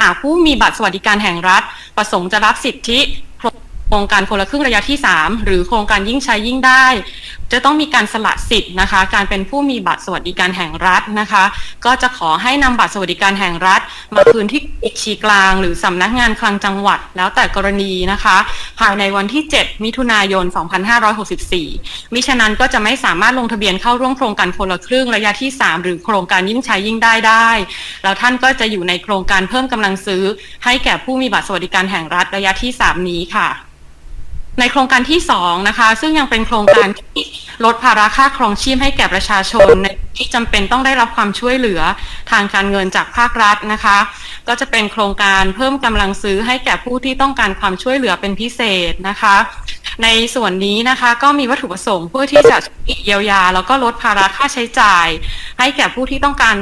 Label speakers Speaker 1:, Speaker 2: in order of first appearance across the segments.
Speaker 1: หากผู้มีบัตรสวัสดิการแห่งรัฐ ประสงค์จะรับสิทธิโครงการคนละครึ่งระยะที่ 3 หรือโครงการยิ่งใช้ยิ่งได้ จะต้องมีการสละสิทธิ์นะคะ การเป็นผู้มีบัตรสวัสดิการแห่งรัฐนะคะ ก็จะขอให้นำบัตรสวัสดิการแห่งรัฐ มาคืนที่บัญชีกลาง หรือสำนักงานคลังจังหวัด แล้วแต่กรณีนะคะ ภายในวันที่ 7 มิถุนายน 2564 มิฉะนั้นก็จะไม่สามารถลงทะเบียนเข้าร่วมโครงการคนละครึ่งระยะที่ 3 หรือโครงการยิ่งใช้ยิ่งได้ได้ แล้วท่านก็จะอยู่ในโครงการเพิ่มกำลังซื้อ ให้แก่ผู้มีบัตรสวัสดิการแห่งรัฐระยะที่ 3 นี้ค่ะ ในโครงการที่2นะคะซึ่งยังเป็นโครงการที่ลดภาระค่าครองชีพให้แก่ประชาชนในที่จำเป็นต้องได้รับความช่วยเหลือทางการเงินจากภาครัฐนะคะ ก็จะเป็นโครงการเพิ่มกำลังซื้อให้แก่ผู้ที่ต้องการความช่วยเหลือเป็นพิเศษนะคะ ในส่วนนี้นะคะก็มีวัตถุประสงค์เพื่อที่จะเยียวยา แล้วก็ลดภาระค่าใช้จ่าย ให้แก่ผู้ที่ต้องการ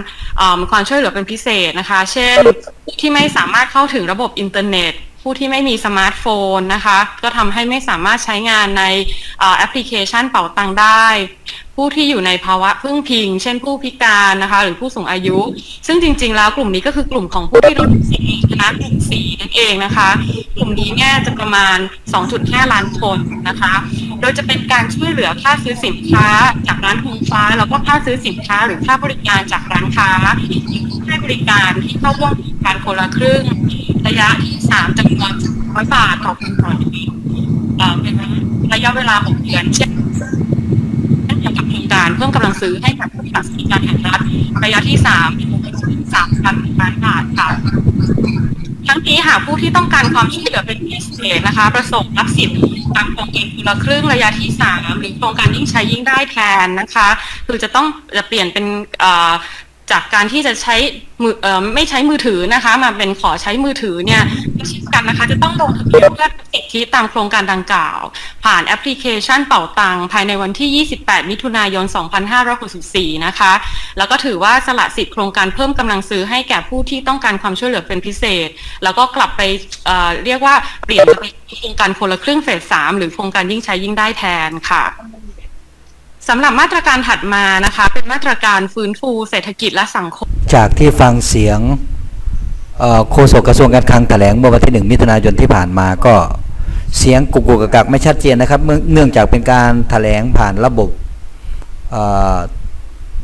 Speaker 1: ความช่วยเหลือเป็นพิเศษนะคะ เช่นผู้ที่ไม่สามารถเข้าถึงระบบอินเทอร์เน็ต ผู้ที่ไม่มีสมาร์ทโฟนนะคะ ก็ทำให้ไม่สามารถใช้งานในแอปพลิเคชันเป๋าตังได้ ผู้ที่อยู่ในภาวะพึ่งพิง เช่นผู้พิการนะคะ หรือผู้สูงอายุ ซึ่งจริง ๆ แล้วกลุ่มนี้ก็คือกลุ่มของผู้ที่ลดสีนะกลุ่มสีนั่นเองนะคะ กลุ่มนี้เนี่ยจะประมาณ 2.5 ล้านคนนะคะ โดยจะเป็นการช่วยเหลือค่าซื้อสินค้าจากร้านธงฟ้า แล้วก็ค่าซื้อสินค้าหรือค่าบริการจากร้านค้าให้บริการที่เข้าร่วมโครงการคนละครึ่ง ระยะที่สามจำนวนร้อยบาทต่อคนต่อเดือนเอ่อเป็นระยะเวลาหกเดือนเช่นเช่นเดียวกับโครงการเพิ่มกำลังซื้อให้กับผู้มีบัตรสวัสดิการแห่งรัฐระยะที่สามสามพันล้านบาทค่ะ ทั้งนี้หากผู้ที่ต้องการความช่วยเหลือเป็นพิเศษนะคะ ประสงค์รับสิทธิ์ตามโครงการคนละครึ่งระยะที่สามหรือโครงการยิ่งใช้ยิ่งได้แทนนะคะ คือจะต้องจะเปลี่ยนเป็น จากการที่จะใช้มือเออไม่ใช้มือถือนะคะ มาเป็นขอใช้มือถือเนี่ยเช่นกันนะคะ จะต้องลงทะเบียนเพื่อรับสิทธิตามโครงการดังกล่าว ผ่านแอปพลิเคชันเป่าตังภายในวันที่ 28 มิถุนายน 2564 นะคะ แล้วก็ถือว่าสละสิทธิโครงการเพิ่มกำลังซื้อให้แก่ผู้ที่ต้องการความช่วยเหลือเป็นพิเศษ แล้วก็กลับไปเเรียกว่าเปลี่ยนไปโครงการคนละครึ่งเฟสสามหรือโครงการยิ่งใช้ยิ่งได้แทนค่ะ สำหรับมาตรการถัดมานะคะ เป็นมาตรการฟื้นฟูเศรษฐกิจและสังคม
Speaker 2: จากที่ฟังเสียงโฆษกกระทรวงการคลังแถลงเมื่อวันที่หนึ่งมิถุนายนที่ผ่านมาก็เสียงกุกกุกกักกไม่ชัดเจนนะครับ เนื่องจากเป็นการแถลงผ่านระบบ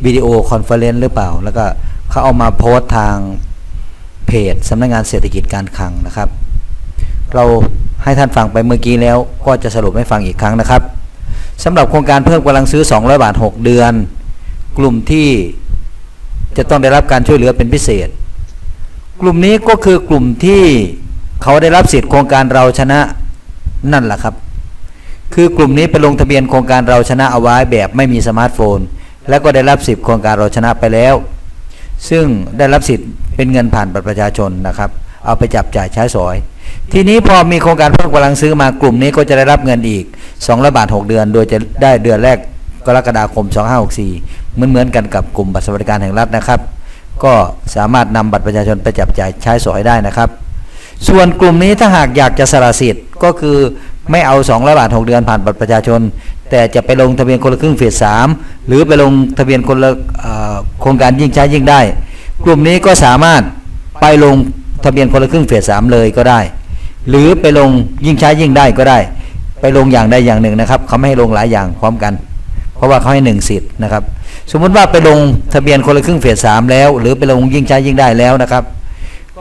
Speaker 2: วิดีโอคอนเฟอเรนซ์หรือเปล่า แล้วก็เขาเอามาโพสต์ทางเพจสำนักงานเศรษฐกิจการคลังนะครับ เราให้ท่านฟังไปเมื่อกี้แล้วก็จะสรุปให้ฟังอีกครั้งนะครับ สำหรับโครงการเพิ่มกำลังซื้อ 200 บาท 6 เดือน กลุ่มที่จะต้องได้รับการช่วยเหลือเป็นพิเศษ กลุ่มนี้ก็คือกลุ่มที่เขาได้รับสิทธิ์โครงการเราชนะนั่นแหละครับ คือกลุ่มนี้ไปลงทะเบียนโครงการเราชนะเอาไว้แบบไม่มีสมาร์ทโฟน แล้วก็ได้รับสิทธิ์โครงการเราชนะไปแล้ว ซึ่งได้รับสิทธิ์เป็นเงินผ่านบัตรประชาชนนะครับ เอาไปจับจ่ายใช้สอย ทีนี้พอมีโครงการเพิ่มกำลังซื้อมากลุ่มนี้ก็จะได้รับเงินอีก200บาท6เดือน โดยจะได้เดือนแรกกรกฎาคม 2564เหมือนเหมือนกันกับกลุ่มบัตรสวัสดิการแห่งรัฐนะครับ ก็สามารถนำบัตรประชาชนไปจับจ่ายใช้สอยได้นะครับ ส่วนกลุ่มนี้ถ้าหากอยากจะสละสิทธิ์ก็คือไม่เอา200บาท6เดือนผ่านบัตรประชาชน แต่จะไปลงทะเบียนคนละครึ่งเฟสสามหรือไปลงทะเบียนคนละเอ่อโครงการยิ่งใช้ยิ่งได้ กลุ่มนี้ก็สามารถไปลงทะเบียนคนละครึ่งเฟสสามเลยก็ได้ หรือไปลงยิ่งใช้ยิ่งได้ก็ได้ ไปลงอย่างใดอย่างหนึ่งนะครับเขาไม่ให้ลงหลายอย่างพร้อมกัน เพราะว่าเขาให้หนึ่งสิทธิ์นะครับ สมมุติว่าไปลงทะเบียนคนละครึ่งเฟสสามแล้ว หรือไปลงยิ่งใช้ยิ่งได้แล้วนะครับ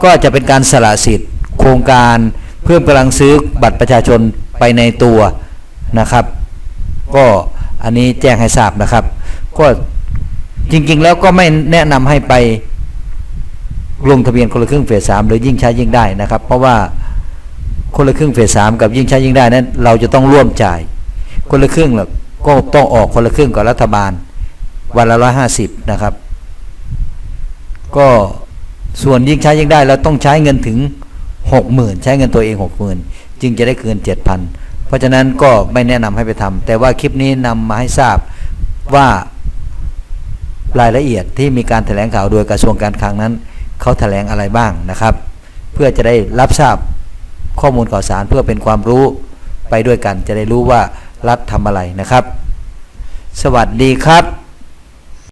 Speaker 2: ก็จะเป็นการสละสิทธิ์ โครงการเพิ่มกำลังซื้อบัตรประชาชนไปในตัวนะครับ ก็อันนี้แจ้งให้ทราบนะครับ ก็จริงๆ แล้วก็ไม่แนะนำให้ไปลงทะเบียนคนละครึ่งเฟสสามหรือยิ่งใช้ยิ่งได้นะครับ เพราะว่า คนละครึ่งเฟสสามกับยิ่งใช้ยิ่งได้นั้น เราจะต้องร่วมจ่าย คนละครึ่งหรอกก็ต้องออกคนละครึ่งกับรัฐบาล วันละร้อยห้าสิบนะครับ ก็ส่วนยิ่งใช้ยิ่งได้เราต้องใช้เงินถึงหกหมื่นใช้เงินตัวเองหกหมื่นจึงจะได้เกินเจ็ดพันเพราะฉะนั้นก็ไม่แนะนำให้ไปทำแต่ว่าคลิปนี้นำมาให้ทราบว่ารายละเอียดที่มีการแถลงข่าวโดยกระทรวงการคลังนั้น เขาแถลงอะไรบ้างนะครับ เพื่อจะได้รับทราบ ข้อมูลข่าวสารเพื่อเป็นความรู้ไปด้วยกัน จะได้รู้ว่ารัฐทำอะไรนะครับ สวัสดีครับ